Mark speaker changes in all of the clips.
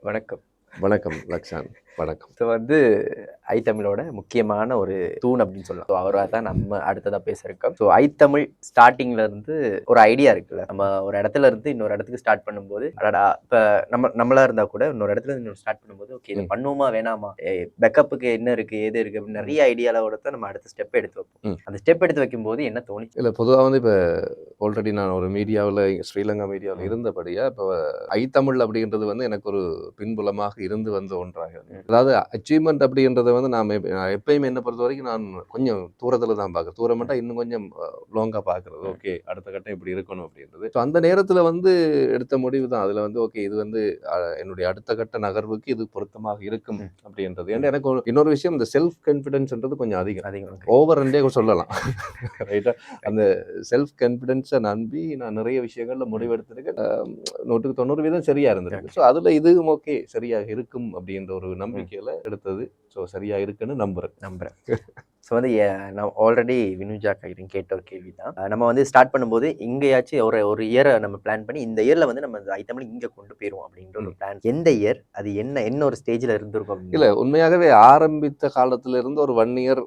Speaker 1: வணக்கம்.
Speaker 2: வணக்கம் லக்ஷான். வணக்கம்.
Speaker 1: ஸோ வந்து ஐ தமிழோட முக்கியமான ஒரு தூண் அப்படின்னு சொல்லலாம். ஸோ அவராக தான் நம்ம அடுத்ததாக பேச இருக்கோம் ஸோ ஐ தமிழ் ஸ்டார்டிங்ல இருந்து ஒரு ஐடியா இருக்குல்ல. நம்ம ஒரு இடத்துல இருந்து இன்னொரு இடத்துக்கு ஸ்டார்ட் பண்ணும்போது அடடா இப்போ நம்ம நம்மளா இருந்தா கூட இன்னொரு இடத்துல இன்னொரு ஸ்டார்ட் பண்ணும்போது ஓகே இது. பண்ணுவோமா வேணாமா? பேக்கப்புக்கு என்ன இருக்கு எது இருக்கு அப்படின்னு நிறைய ஐடியாவோட தான் நம்ம அடுத்த ஸ்டெப் எடுத்து வைப்போம். அந்த ஸ்டெப் எடுத்து வைக்கும்போது என்ன தோணி
Speaker 2: இல்லை பொதுவாக வந்து இப்போ ஆல்ரெடி நான் ஒரு மீடியாவில் ஸ்ரீலங்கா மீடியாவில் இருந்தபடியாக இப்போ ஐ தமிழ் அப்படின்றது வந்து எனக்கு ஒரு பின்புலமாக இருந்து வந்த ஒன்றாக. அதாவது அச்சீவ்மெண்ட் அப்படின்றத வந்து நாம் எப்பயுமே என்ன பொறுத்த வரைக்கும் நான் கொஞ்சம் தூரத்தில் தான் பார்க்குறேன் தூரம் மட்டும் இன்னும் கொஞ்சம் லாங்காக பார்க்குறது ஓகே அடுத்த கட்டம் இப்படி இருக்கணும் அப்படின்றது. ஸோ அந்த நேரத்தில் வந்து எடுத்த முடிவு தான். அதில் வந்து ஓகே இது வந்து என்னுடைய அடுத்த கட்ட நகர்வுக்கு இது பொருத்தமாக இருக்கும். அப்படின்றது. ஏன்னா எனக்கு ஒரு- இன்னொரு விஷயம் இந்த செல்ஃப் கான்ஃபிடென்ஸ்ன்றது கொஞ்சம் அதிகம்.
Speaker 1: அதிகம்
Speaker 2: ஓவர் ரெண்டே சொல்லலாம். ரைட்டா அந்த செல்ஃப் கான்ஃபிடென்ஸை நம்பி நான் நிறைய விஷயங்கள்ல முடிவெடுத்திருக்கேன். நூற்றுக்கு தொண்ணூறு வீதம் சரியா இருந்திருக்கு. ஸோ அதுல இதுவும் ஓகே சரியாக இருக்கும் அப்படின்ற ஒரு நம்பிக்கையில எடுத்தது. ஸோ சரியா இருக்குன்னு நம்புறேன்.
Speaker 1: நம்புறேன். ஸோ வந்து நான் ஆல்ரெடி வினுஜா கைடன் கேட்ட ஒரு கேள்வி தான் நம்ம வந்து ஸ்டார்ட் பண்ணும்போது எங்கேயாச்சும் ஒரு ஒரு இயரை நம்ம பிளான் பண்ணி இந்த இயர்ல வந்து நம்ம ஐத்தமிழ் இங்கே கொண்டு போயிடுவோம் அப்படின்ற ஒரு பிளான் எந்த இயர் அது என்ன என்ன ஒரு ஸ்டேஜில் இருந்திருக்கும்
Speaker 2: இல்ல உண்மையாகவே ஆரம்பித்த காலத்துல இருந்து ஒரு ஒன் இயர்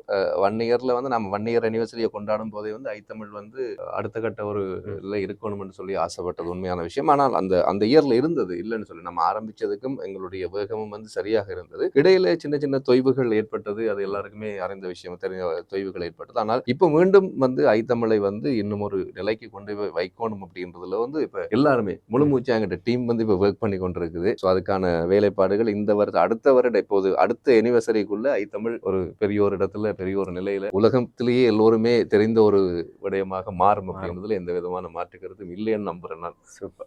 Speaker 2: ஒன் இயர்ல வந்து நம்ம ஒன் இயர் அனிவர்சரியை கொண்டாடும் போதே வந்து ஐத்தமிழ் வந்து அடுத்த கட்ட ஒரு இதுல இருக்கணும்னு சொல்லி ஆசைப்பட்டது உண்மையான விஷயம். ஆனால் அந்த அந்த இயர்ல இருந்தது இல்லைன்னு சொல்லி நம்ம ஆரம்பிச்சதுக்கும் எங்களுடைய வேகமும் வந்து சரியாக இருந்தது. இடையில சின்ன சின்ன தொய்வுகள் ஏற்பட்டது. அது எல்லாருக்குமே அறிந்த விஷயம். தெரிஞ்ச தொய்வுகள் ஏற்பட்டது. ஆனால் இப்போ மீண்டும் வந்து ஐத்தமிழை வந்து இன்னும் ஒரு நிலைக்கு கொண்டு போய் வைக்கணும் அப்படின்றதுல வந்து இப்ப எல்லாருமே முழு மூச்சு எங்கிட்ட டீம் வந்து இப்போ ஒர்க் பண்ணி கொண்டிருக்குது. ஸோ அதுக்கான வேலைப்பாடுகள் இந்த வருடம் அடுத்த வருடம் இப்போது அடுத்த எனிவர்சரிக்குள்ள ஐத்தமிழ் ஒரு பெரிய ஒரு இடத்துல பெரிய ஒரு நிலையில உலகத்திலேயே எல்லோருமே தெரிந்த ஒரு விடயமாக மாறும் அப்படின்றதுல எந்த விதமான மாற்று கருத்தும் இல்லைன்னு நம்புறேன் நான்.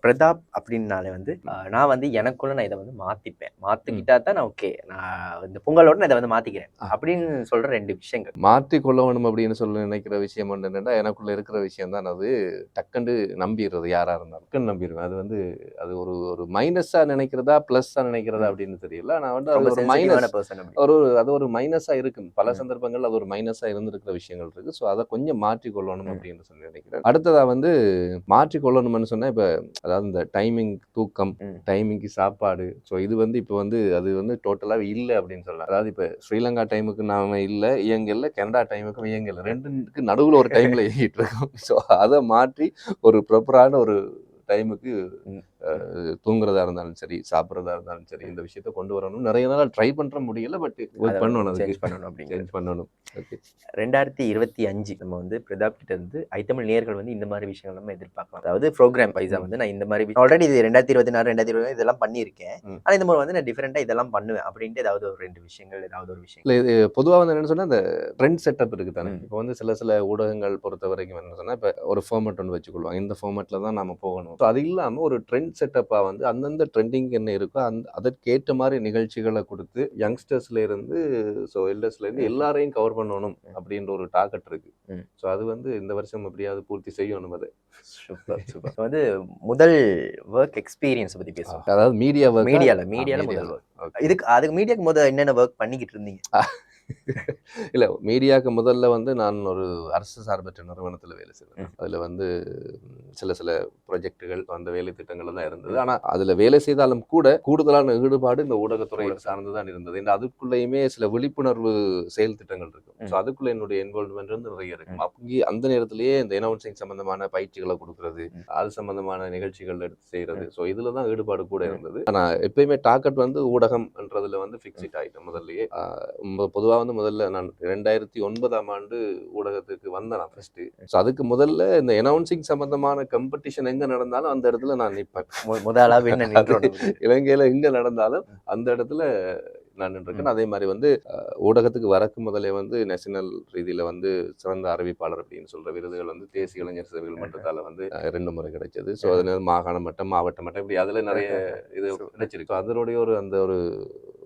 Speaker 1: பிரதாப் அப்படின்னாலே வந்து நான் வந்து எனக்குள்ள நான் இதை வந்து மாத்திப்பேன். மாத்திக்கிட்டா தான் நான் ஓகே நான் இந்த பொங்கலோட நான் இதை வந்து மாத்திக்கிறேன். அப்படின்னு சொல்ற ரெண்டு விஷயங்கள்.
Speaker 2: மாற்றி கொள்ள வேணும் அப்படின்னு சொல்லி நினைக்கிற விஷயம் என்னன்னா எனக்குள்ள இருக்கிற விஷயம் தான் அது. டக்குன்னு நம்பிடுறது யாரா இருந்தாலும். டக்குன்னு நம்பிடுவேன். அது வந்து அது ஒரு ஒரு மைனஸா நினைக்கிறதா பிளஸ்ஸா நினைக்கிறதா அப்படின்னு தெரியல. நான் வந்து அது ஒரு மைனஸ் ஒரு அது ஒரு மைனஸாக இருக்கும். பல
Speaker 1: ம்.
Speaker 2: சந்தர்ப்பங்கள் அது ஒரு மைனஸாக இருந்திருக்கிற விஷயங்கள் இருக்கு. ஸோ அதை கொஞ்சம் மாற்றிக் கொள்ளணும். அப்படின்னு சொல்லி நினைக்கிறேன். அடுத்ததா வந்து மாற்றிக் கொள்ளணும்னு சொன்னா இப்போ அதாவது இந்த டைமிங் தூக்கம். டைமிங்க்கு சாப்பாடு. ஸோ இது வந்து இப்போ வந்து அது வந்து டோட்டலாக இல்லை அப்படின்னு சொல்லலாம். அதாவது இப்போ ஸ்ரீலங்கா டைமுக்கு நாம இல்லை இயங்கல கனடா டைமுக்கும் இயங்கல ரெண்டுக்கு நடுவில் ஒரு டைமில் இயங்கிட்டு இருக்கோம். ஸோ அதை மாற்றி ஒரு ப்ராப்பரான ஒரு டைமுக்கு. தூங்குறதா இருந்தாலும் சரி சாப்பிட்றதா இருந்தாலும் சரி இந்த விஷயத்த கொண்டு வரணும் நிறைய நாள் ட்ரை பண்ற முடியல பட் பண்ணணும்
Speaker 1: சேஞ்ச் பண்ணணும் அப்படிங்கிறது.
Speaker 2: சேஞ்ச் பண்ணணும். ஓகே
Speaker 1: ரெண்டாயிரத்தி இருபத்தி அஞ்சு நம்ம வந்து பிரதாப் கிட்ட இருந்து ஐத்தமிழ் நேர்கள் வந்து இந்த மாதிரி விஷயங்கள் நம்ம எதிர்பார்க்கலாம். அதாவது ப்ரோக்ராம் வைஸா வந்து நான் இந்த மாதிரி ஆல்ரெடி இது ரெண்டாயிரத்தி இருபத்தி நாலு ரெண்டாயிரத்தி இருபது இதெல்லாம் பண்ணியிருக்கேன்.
Speaker 2: ம்.
Speaker 1: ஆனா இந்த முறை வந்து நான் டிஃபரெண்டா இதெல்லாம் பண்ணுவேன் அப்படின்ட்டு ஏதாவது ஒரு ரெண்டு விஷயங்கள் ஏதாவது ஒரு விஷயம்
Speaker 2: இல்லை இது பொதுவாக வந்து என்னன்னு சொன்னா இந்த ட்ரெண்ட் செட்டப் இருக்கு தானே. இப்போ வந்து சில சில ஊடகங்கள் பொறுத்த வரைக்கும் என்ன சொன்னா இப்போ ஒரு ஃபார்மேட் ஒன்று வச்சுக்கொள்வாங்க. இந்த ஃபார்மேட்ல தான் நம்ம போகணும். ஸோ அது இல்லாமல் ஒரு ட்ரெண்ட் செட்டப்பாக வந்து அந்தந்த ட்ரெண்டிங் என்ன இருக்கோ அந்த அதற்கேற்ற மாதிரி நிகழ்ச்சிகளை கொடுத்து யங்ஸ்டர்ஸ்ல இருந்து ஸோ எல்டர்ஸ்ல இருந்து எல்லாரையும் கவர் பண்ணணும் அப்படின்ற ஒரு டார்கெட் இருக்கு. ஸோ அது வந்து இந்த வருஷம் எப்படியாவது பூர்த்தி செய்யணும் அதை.
Speaker 1: சூப்பர் சூப்பர் வந்து முதல் ஒர்க் எக்ஸ்பீரியன்ஸ் பத்தி பேசுவோம்.
Speaker 2: அதாவது மீடியா
Speaker 1: மீடியால மீடியால முதல் ஒர்க் இதுக்கு அதுக்கு மீடியாக்கு முதல் என்னென்ன ஒர்க் பண்ணிக்கிட்டு இருந்தீங்க
Speaker 2: இல்ல மீடியாவுக்கு முதல்ல வந்து நான் ஒரு அரசு சார்பற்ற நிறுவனத்துல வேலை செய்தேன். அதுல வந்து சில சில ப்ரொஜெக்டுகள் அந்த வேலை திட்டங்கள் தான் இருந்தது. ஆனா அதுல வேலை செய்தாலும் கூட கூடுதலான ஈடுபாடு இந்த ஊடகத்துறை. சார்ந்து தான் இருந்தது. இந்த அதுக்குள்ளேயுமே சில விழிப்புணர்வு செயல் திட்டங்கள் இருக்கும். ஸோ அதுக்குள்ள என்னுடைய இன்வால்வ்மெண்ட் வந்து நிறைய இருக்கும். அங்கே அந்த நேரத்திலேயே இந்த எனவுன்சிங் சம்பந்தமான பயிற்சிகளை கொடுக்கறது. அது சம்பந்தமான நிகழ்ச்சிகள் எடுத்து செய்யறது. ஸோ இதுல தான் ஈடுபாடு கூட இருந்தது. ஆனா எப்பயுமே டார்கெட் வந்து ஊடகம்ன்றதுல வந்து ஃபிக்ஸிட் ஆயிட்டேன் முதல்லயே. ஆஹ் பொதுவா வந்து முதல்ல நான் ரெண்டாயிரத்தி ஒன்பதாம் ஆண்டு ஊடகத்துக்கு வந்தேன் நான் ஃபர்ஸ்ட் ஸோ அதுக்கு முதல்ல இந்த எனவுன்சிங் சம்பந்தமான காம்படிஷன் எங்க நடந்தாலும் அந்த இடத்துல நான் நிற்பேன்.
Speaker 1: மு- முதலா விண்ண
Speaker 2: இலங்கையில எங்க நடந்தாலும் அந்த இடத்துல நான் இருக்கேன் அதே மாதிரி வந்து ஊடகத்துக்கு வரக்கு முதலே வந்து நேஷனல் ரீதியில வந்து சிறந்த அறிவிப்பாளர் அப்படின்னு சொல்ற விருதுகள் வந்து தேசிய இளைஞர் சேவைகள் மன்றத்தால வந்து ரெண்டு முறை கிடைச்சது. ஸோ அது மாகாண மட்டம் மாவட்ட மட்டம் இப்படி அதுல நிறைய இது கிடைச்சிருக்கு. அதனுடைய ஒரு அந்த ஒரு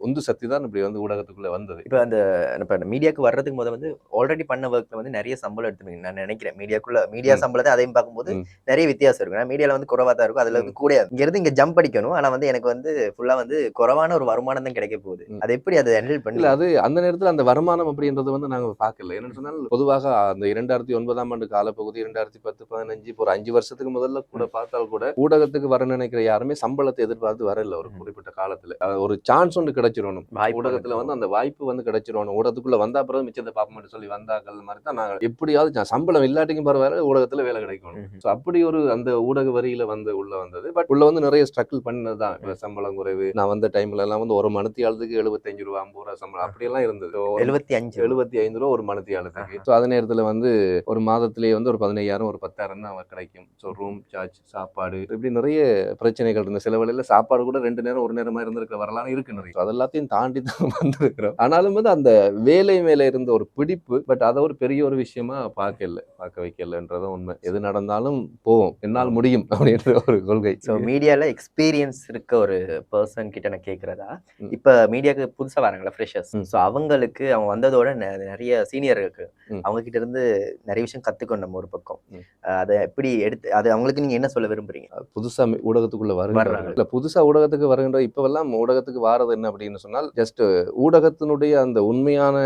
Speaker 2: உந்து சக்தி தான் இப்படி வந்து ஊடகத்துக்குள்ள வந்தது.
Speaker 1: இப்போ அந்த இப்போ மீடியாக்கு வர்றதுக்கு முத வந்து ஆல்ரெடி பண்ண ஒர்க்ல வந்து நிறைய சம்பளம் எடுத்துருங்க நான் நினைக்கிறேன். மீடியாக்குள்ள மீடியா. சம்பளத்தை அதையும் பார்க்கும்போது. நிறைய வித்தியாசம் இருக்கும். ஏன்னா மீடியால வந்து குறைவா தான் இருக்கும். அதுல வந்து கூட இங்க இருந்து இங்க ஜம்ப் அடிக்கணும். ஆனா வந்து எனக்கு வந்து ஃபுல்லா வந்து குறைவான ஒரு வருமானம் தான் கிடைக்க போகுது. அது எப்படி அதை ஹேண்டில் பண்ணல
Speaker 2: அது அந்த நேரத்துல அந்த வருமானம் அப்படின்றது வந்து நாங்க பார்க்கல. என்னன்னு சொன்னால் பொதுவாக அந்த இரண்டாயிரத்தி ஒன்பதாம் ஆண்டு காலப்பகுதி இரண்டாயிரத்தி பத்து பதினஞ்சு இப்போ ஒரு அஞ்சு வருஷத்துக்கு முதல்ல கூட பார்த்தால் கூட ஊடகத்துக்கு வர நினைக்கிற யாருமே சம்பளத்தை எதிர்பார்த்து வரல ஒரு. குறிப்பிட்ட காலத்துல. ஒரு சான்ஸ் ஒன்று கிடைச்சிடணும். ஊடகத்துல வந்து அந்த வாய்ப்பு வந்து கிடைச்சிடணும். ஊடகத்துக்குள்ள வந்தா பிறகு மிச்சத்தை பார்ப்போம்னு சொல்லி வந்தாக்கள் மாதிரி தான் நாங்க எப்படியாவது சம்பளம் இல்லாட்டிக்கும் பரவாயில்ல ஊடகத்துல வேலை கிடைக்கணும். ஸோ அப்படி ஒரு அந்த ஊடக வரியில வந்து உள்ள வந்தது. பட் உள்ள வந்து நிறைய ஸ்ட்ரகிள் பண்ணது தான். சம்பளம் குறைவு. நான் வந்த டைம்ல எல்லாம் வந்து ஒரு மணித்தியாளத்துக்கு எழுபத்தஞ்சு ரூபா ஐம்பது ரூபா சம்பளம். அப்படியெல்லாம் இருந்தது.
Speaker 1: எழுபத்தி அஞ்சு.
Speaker 2: எழுபத்தி ஐந்து ரூபா ஒரு மணித்தியாலத்துக்கு. ஸோ அதே நேரத்தில் வந்து ஒரு மாதத்திலேயே வந்து ஒரு பதினையாயிரம் ஒரு பத்தாயிரம் தான் கிடைக்கும். ஸோ ரூம் சார்ஜ் சாப்பாடு. இப்படி நிறைய பிரச்சனைகள் இருந்த சில வேளையில சாப்பாடு கூட ரெண்டு நேரம் ஒரு நேரமா இருந்திருக்கிற வரலாறு இருக்கு நிறைய. So அதெல்லாத்தையும் தாண்டி தான் வந்திருக்கிறோம். ஆனாலும் வந்து அந்த வேலை மேல இருந்த ஒரு பிடிப்பு பட் அதை ஒரு பெரிய ஒரு விஷயமா பார்க்கல பார்க்க வைக்கலன்றதும் உண்மை. எது நடந்தாலும் போவோம். என்னால் முடியும் அப்படின்ற ஒரு கொள்கை.
Speaker 1: ஸோ மீடியால எக்ஸ்பீரியன்ஸ் இருக்க ஒரு பர்சன் கிட்ட நான் கேட்கறதா. இப்ப மீடியாக்கு புதுசா வராங்களா ஃப்ரெஷர்ஸ். ஸோ அவங்களுக்கு அவங்க வந்ததோட நிறைய சீனியர் இருக்கு. அவங்க கிட்ட இருந்து நிறைய விஷயம் கத்துக்கணும் நம்ம ஒரு பக்கம். அதை எப்படி எடுத்து அது அவங்களுக்கு நீங்க என்ன சொல்ல விரும்புறீங்க?
Speaker 2: புதுசா ஊடகத்துக்குள்ள. வருகிறாங்க இல்ல புதுசா ஊடகத்துக்கு வருகின்ற இப்பவெல்லாம் ஊடகத்துக்கு வாரது என்ன அப்படின்னு சொன்னால் ஜஸ்ட் ஊடகத்தினுடைய அந்த உண்மையான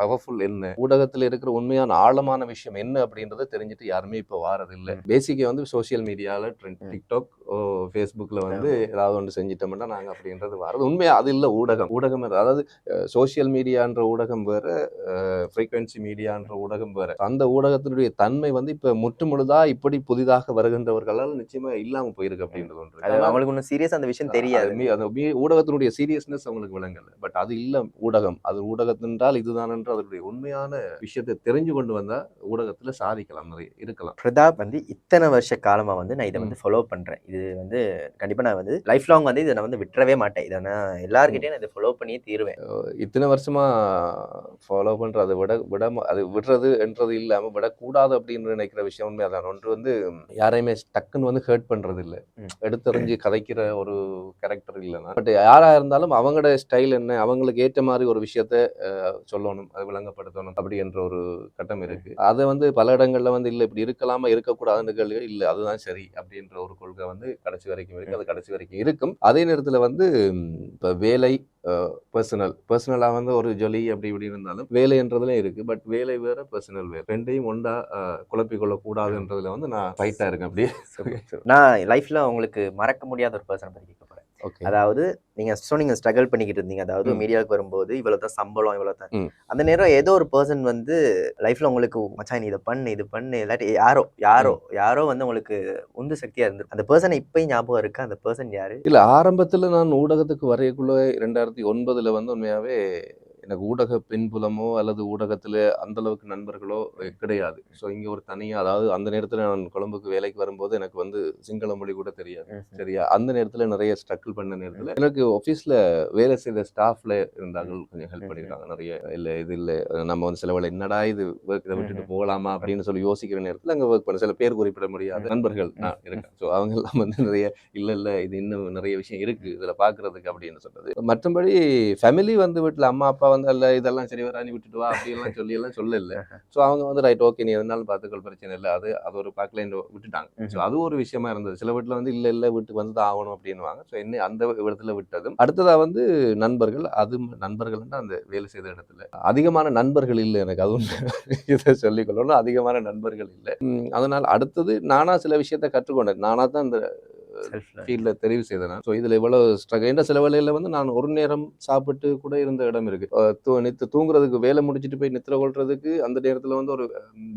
Speaker 2: பவர்ஃபுல் என்ன? ஊடகத்துல இருக்கிற உண்மையான ஆழமான விஷயம் என்ன அப்படின்றத தெரிஞ்சுட்டு யாருமே இப்ப வாரது இல்ல பேசிக்கா வந்து சோஷியல் மீடியால ட்ரெண்ட். டிக்டாக் ஃபேஸ்புக்ல வந்து ஏதாவது ஒன்று செஞ்சிட்டோம்னா நாங்க அப்படின்றது வாரது. உண்மையா அது இல்ல ஊடகம். ஊடகம் அது. அதாவது சோஷியல் மீடியான்ற ஊடகம் வேற ஃப்ரீக்வன்சி மீடியான்ற ஊடகம் வேற. அந்த ஊடகத்தினுடைய தன்மை வந்து இப்ப முற்று முழுதா இப்படி புதிதாக வருகின்றவர்களால் நிச்சயமா இல்லாம போயிருக்கு அப்படின்றது ஒன்று
Speaker 1: அவங்களுக்கு ஒன்றும் சீரியஸ் அந்த விஷயம் தெரியாது.
Speaker 2: ஊடகத்தினுடைய சீரியஸ்னஸ் அவங்களுக்கு விளங்கல பட் அது இல்ல ஊடகம். அது ஊடகத்தின்றால் இதுதான் என்று அதனுடைய உண்மையான விஷயத்தை தெரிஞ்சு கொண்டு வந்தா ஊடகத்துல சாதிக்கலாம் நிறைய இருக்கலாம்.
Speaker 1: பிரதாப் வந்து இத்தனை வருஷ காலமா வந்து நான் இதை வந்து ஃபாலோ பண்றேன். இது வந்து கண்டிப்பா நான் வந்து லைஃப் லாங் வந்து இதை நான் வந்து விட்டுறவே மாட்டேன். இதை நான் எல்லார்கிட்டயும் நான் இதை ஃபாலோ பண்ணியே தீருவேன்.
Speaker 2: இத்தனை வருஷமா ஃபாலோ பண்ற அதை விட விட அது விடுறது என்றது இல்லாம விடக்கூடாது அப்படின்னு நினைக்கிற விஷயம் உண்மை அதான் ஒன்று வந்து யாரையுமே டக்குன்னு வந்து ஹர்ட் பண்றது இல்ல. எடுத்தறிஞ்சு கதைக்கிற ஒரு கேரக்டர் இல்லைன்னா. பட் யாரா இருந்தாலும் அவங்களோட ஸ்டைல் என்ன? அவங்களுக்கு ஏற்ற மாதிரி ஒரு விஷயத்த சொல்லணும் அதை விளங்கப்படுத்தணும் அப்படி என்ற ஒரு கட்டம் இருக்கு. அதை வந்து பல இடங்கள்ல வந்து இல்லை இப்படி இருக்கலாமா இருக்கக்கூடாதுன்னு கேள்வி இல்லை அதுதான் சரி அப்படின்ற ஒரு கொள்கை வந்து கடைசி வரைக்கும் இருக்கு. அது கடைசி வரைக்கும் இருக்கும். அதே நேரத்தில் வந்து இப்போ வேலை பர்சனல் பர்சனலாக வந்து ஒரு ஜொலி அப்படி இப்படி இருந்தாலும் வேலைன்றதுல இருக்கு. பட் வேலை வேற பர்சனல் வேறு. ரெண்டையும் ஒண்டா அஹ், கூடாதுன்றதுல வந்து நான் ஃபைட்டாக இருக்கேன் அப்படியே.
Speaker 1: நான் லைஃப்பில் உங்களுக்கு மறக்க முடியாத ஒரு பர்சனை பற்றி கேட்க அதாவது நீங்க சொன்னீங்க ஸ்ட்ரகிள் பண்ணிக்கிட்டு இருந்தீங்க. அதாவது. மீடியாவுக்கு வரும்போது இவ்வளவு தான் சம்பளம் இவ்வளவு தான்
Speaker 2: ம்.
Speaker 1: அந்த நேரம் ஏதோ ஒரு பர்சன் வந்து லைஃப்ல உங்களுக்கு மச்சான் நீ இதை பண்ணு இது பண்ணு. இல்லாட்டி யாரோ யாரோ யாரோ வந்து உங்களுக்கு உந்து சக்தியா இருந்து அந்த பர்சனை இப்பயும் ஞாபகம் இருக்கு? அந்த பர்சன் யாரு?
Speaker 2: இல்ல ஆரம்பத்துல நான் ஊடகத்துக்கு வரையக்குள்ள ரெண்டாயிரத்தி ஒன்பதுல வந்து உண்மையாவே எனக்கு ஊடக பின்புலமோ அல்லது ஊடகத்துல அந்த அளவுக்கு நண்பர்களோ கிடையாது. ஸோ இங்க ஒரு தனியா அதாவது அந்த நேரத்துல நான் கொழம்புக்கு வேலைக்கு வரும்போது எனக்கு வந்து சிங்கள மொழி கூட தெரியாது. சரியா? அந்த நேரத்துல நிறைய ஸ்ட்ரகிள் பண்ண நேரத்துல எனக்கு ஆஃபீஸ்ல வேலை செய்த ஸ்டாஃப்ல இருந்தார்கள். கொஞ்சம் ஹெல்ப்
Speaker 1: ம்ஹும்.
Speaker 2: பண்ணிருக்காங்க நிறைய இல்ல இது இல்ல. நம்ம வந்து சில வேளை என்னடா இது ஒர்க் இதை விட்டுட்டு போகலாமா அப்படின்னு சொல்லி யோசிக்கிற நேரத்துல அங்க ஒர்க் பண்ண சில பேர் குறிப்பிட முடியாத நண்பர்கள் நான் இருக்கேன். ஸோ அவங்க எல்லாம் வந்து நிறைய இல்ல இல்ல இது இன்னும் நிறைய விஷயம் இருக்கு. இதுல பாக்குறதுக்கு அப்படின்னு சொன்னது மற்றபடி ஃபேமிலி வந்து வீட்டுல அம்மா அப்பா வந்து அல்ல இதெல்லாம் சரி வரா நீ விட்டுட்டு வா அப்படியெல்லாம் சொல்லி எல்லாம் சொல்ல இல்ல ஸோ அவங்க வந்து ரைட் ஓகே நீ எதுனாலும் பார்த்துக்கொள் பிரச்சனை இல்லை. அது அது ஒரு பார்க்கல விட்டுட்டாங்க. ஸோ அது ஒரு விஷயமா இருந்தது. சில வீட்டில் வந்து இல்லை இல்லை வீட்டுக்கு வந்து தான் ஆகணும் அப்படின்னுவாங்க. ஸோ என்ன அந்த இடத்துல விட்டதும் அடுத்ததா வந்து நண்பர்கள் அது நண்பர்கள்னா அந்த வேலை செய்த இடத்துல. அதிகமான நண்பர்கள் இல்லை எனக்கு அது உண்மை. இதை சொல்லிக்கொள்ளணும் அதிகமான நண்பர்கள் இல்லை. அதனால் அடுத்தது நானா சில விஷயத்த கற்றுக்கொண்டேன். நானா தான் இந்த ஃபீல்டில் தெரிவு செய்தேன் ஸோ இதில் இவ்வளவு ஸ்ட்ரகிள் என்ற சில வேலையில் வந்து நான் ஒரு நேரம் சாப்பிட்டு கூட இருந்த இடம் இருக்கு. அஹ் தூ நித்து தூங்குறதுக்கு வேலை முடிச்சிட்டு போய் நித்திர கொள்றதுக்கு அந்த நேரத்தில் வந்து ஒரு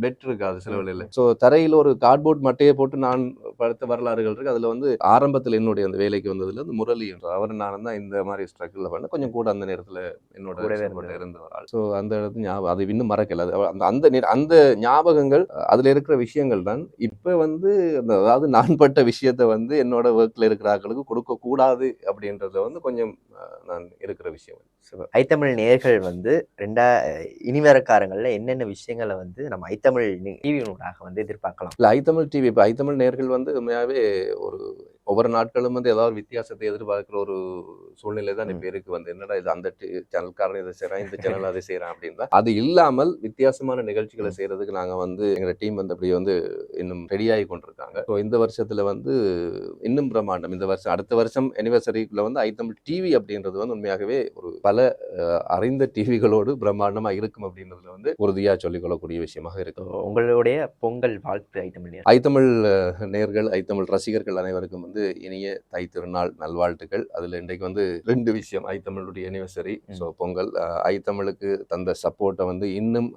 Speaker 2: பெட் இருக்காது சில வேலையில் ஸோ தரையில் ஒரு கார்ட்போர்ட் மட்டையை போட்டு நான் படுத்த வரலாறுகள் இருக்கு. அதில் வந்து ஆரம்பத்தில் என்னுடைய அந்த வேலைக்கு வந்ததுல வந்து முரளி என்ற அவர் நான் தான் இந்த மாதிரி ஸ்ட்ரகிளில் பண்ண கொஞ்சம் கூட அந்த நேரத்தில் என்னோட
Speaker 1: இருந்தவர்.
Speaker 2: ஆள். ஸோ அந்த இடத்து ஞாபகம் அது இன்னும் மறக்கல. அந்த அந்த அந்த ஞாபகங்கள் அதில் இருக்கிற விஷயங்கள் தான். இப்போ வந்து அந்த அதாவது நான் பட்ட விஷயத்த வந்து என்னோட ஒர்க்கில் இருக்கிற ஆட்களுக்கு கொடுக்க கூடாது அப்படின்றத வந்து கொஞ்சம் நான் இருக்கிற விஷயம்
Speaker 1: ஐத்தமிழ் நேர்கள் வந்து ரெண்டா இனி வர காலங்கள்ல என்னென்ன விஷயங்களை வந்து நம்ம ஐத்தமிழ் டிவி ஊடாக வந்து எதிர்பார்க்கலாம்?
Speaker 2: இல்லை ஐத்தமிழ் டிவி இப்போ ஐத்தமிழ் நேர்கள் வந்து உண்மையாகவே ஒரு ஒவ்வொரு நாட்களும் வந்து ஏதாவது வித்தியாசத்தை எதிர்பார்க்கிற ஒரு சூழ்நிலை தான். இப்போ இருக்கு வந்து என்னடா இது அந்த சேனல்காரன் இதை செய்கிறான் இந்த சேனல் அதை செய்கிறான் அப்படின்னு அது இல்லாமல் வித்தியாசமான நிகழ்ச்சிகளை செய்யறதுக்கு நாங்கள் வந்து எங்களோட டீம் வந்து அப்படியே வந்து இன்னும் ரெடியாகி கொண்டிருக்காங்க. ஸோ இந்த வருஷத்துல வந்து இன்னும் பிரம்மாண்டம். இந்த வருஷம் அடுத்த வருஷம் அனிவர்சரிக்குள்ள வந்து ஐத்தமிழ் டிவி அப்படின்றது வந்து உண்மையாகவே ஒரு பல அறிந்த டிவிகளோடு பிரம்மாண்டமா இருக்கும் அப்படின்றதுல வந்து உறுதியா சொல்லிக்கொள்ளக்கூடிய விஷயமாக இருக்கு.
Speaker 1: So, உங்களுடைய பொங்கல் வாழ்த்து ஐத்தமிழ்
Speaker 2: ஐத்தமிழ் அஹ், நேயர்கள் ஐத்தமிழ் ரசிகர்கள் அனைவருக்கும் வந்து இனிய தை திருநாள் நல்வாழ்த்துக்கள். அதுல இன்றைக்கு வந்து ரெண்டு விஷயம். ஐத்தமிழுடைய அனிவர்சரி
Speaker 1: ம்.
Speaker 2: ஸோ பொங்கல் அஹ், ஐத்தமிழுக்கு தந்த சப்போர்ட்டை வந்து இன்னும்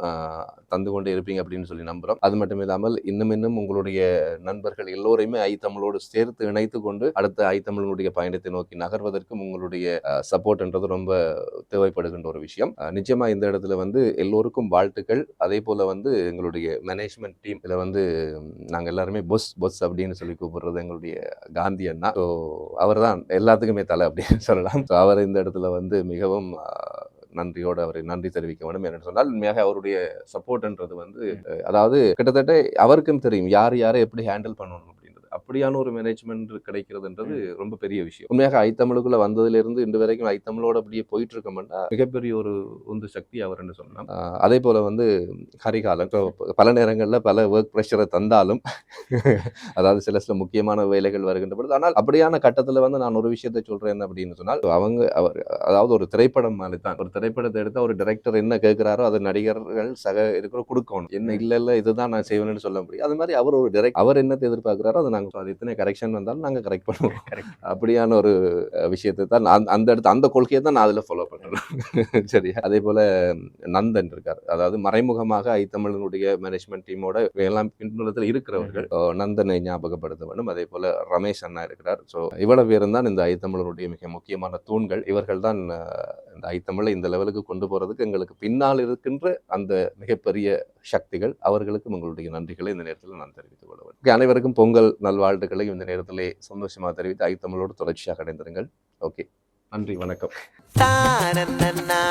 Speaker 2: தந்து கொண்டே இருப்பீங்க அப்படின்னு சொல்லி நம்புறோம். அது மட்டும் இல்லாமல் இன்னும் இன்னும் உங்களுடைய நண்பர்கள் எல்லோரையுமே ஐத்தமிழோடு சேர்த்து இணைத்து கொண்டு அடுத்த ஐத்தமிழனுடைய பயணத்தை நோக்கி நகர்வதற்கும் உங்களுடைய சப்போர்ட்ன்றது ரொம்ப தேவைப்படுகின்ற ஒரு விஷயம். அஹ், நிச்சயமா இந்த இடத்துல வந்து எல்லோருக்கும் வாழ்த்துக்கள். அதே போல வந்து எங்களுடைய மேனேஜ்மெண்ட் டீம் இதுல வந்து ம், நாங்க எல்லாருமே பொஸ் பொஸ் அப்படின்னு சொல்லி கூப்பிடுறது எங்களுடைய காந்தி அண்ணா ஸோ அவர் தான் எல்லாத்துக்குமே தலை அப்படின்னு சொல்லலாம். ஸோ அவர் இந்த இடத்துல வந்து மிகவும் நன்றியோடு அவரை நன்றி தெரிவிக்க வேண்டும் என்று சொன்னால் உண்மையாக அவருடைய சப்போர்ட்ன்றது வந்து அதாவது கிட்டத்தட்ட அவருக்கும் தெரியும் யார் யாரை எப்படி ஹேண்டில் பண்ணணும் அப்படியான ஒரு மேனேஜ்மெண்ட் கிடைக்கிறதுன்றது ரொம்ப பெரிய விஷயம். உண்மையாக ஐத்தமிழுக்குள்ள வந்ததிலிருந்து இன்று வரைக்கும் ஐத்தமிழோட அப்படியே போயிட்டு இருக்கோம்னா மிகப்பெரிய ஒரு உந்து சக்தி அவர் என்று சொல்லலாம். அஹ், அதே போல வந்து கரிகாலம் So, பல நேரங்களில் பல ஒர்க் ப்ரெஷரை தந்தாலும் அதாவது சில சில முக்கியமான வேலைகள் வருகின்ற பொழுது ஆனால் அப்படியான கட்டத்தில் வந்து நான் ஒரு விஷயத்தை சொல்றேன் என்ன அப்படின்னு சொன்னால் அவங்க அவர் அதாவது ஒரு திரைப்படம் மாதிரி தான் ஒரு திரைப்படத்தை எடுத்து ஒரு டைரக்டர் என்ன கேட்கிறாரோ அதை நடிகர்கள் சக இருக்கிற கொடுக்கணும். என்ன இல்ல இல்ல இதுதான் நான் செய்வேன்னு சொல்ல முடியும். அது மாதிரி அவர் ஒரு டைரக்ட் அவர் என்னத்தை எதிர்பார்க்கிறாரோ அதை நாங்கள் அது எத்தனை கரெக்ஷன் வந்தாலும் நாங்கள் கரெக்ட் பண்ணுவோம். அப்படியான ஒரு விஷயத்தை தான் நான் அந்த இடத்து அந்த கொள்கையை தான் நான் அதில் ஃபாலோ பண்ணுறேன் சரியா? அதே போல நந்தன் இருக்கார். அதாவது மறைமுகமாக ஐத்தமிழனுடைய மேனேஜ்மெண்ட் டீமோட எல்லாம் பின்புலத்தில் இருக்கிறவர்கள் நந்தனை ஞாபகப்படுத்த வேண்டும். அதே போல ரமேஷ் அண்ணா இருக்கிறார். ஸோ இவ்வளவு பேரும் தான் இந்த ஐத்தமிழனுடைய மிக முக்கியமான தூண்கள். இவர்கள் தான் இந்த ஐத்தமிழை இந்த லெவலுக்கு கொண்டு போறதுக்கு எங்களுக்கு பின்னால் இருக்கின்ற அந்த மிகப்பெரிய சக்திகள் அவர்களுக்கும் உங்களுடைய நன்றிகளை இந்த நேரத்தில் நான் தெரிவித்துக் கொள்வேன் வேண்டும். அனைவருக்கும் பொங்கல் நல்வாழ்த்துக்களை இந்த நேரத்திலே சந்தோஷமாக தெரிவித்து ஐத்தமிழோடு தொடர்ச்சியாக அடைந்திருங்கள் ஓகே நன்றி வணக்கம்.
Speaker 3: தானன்னன்னா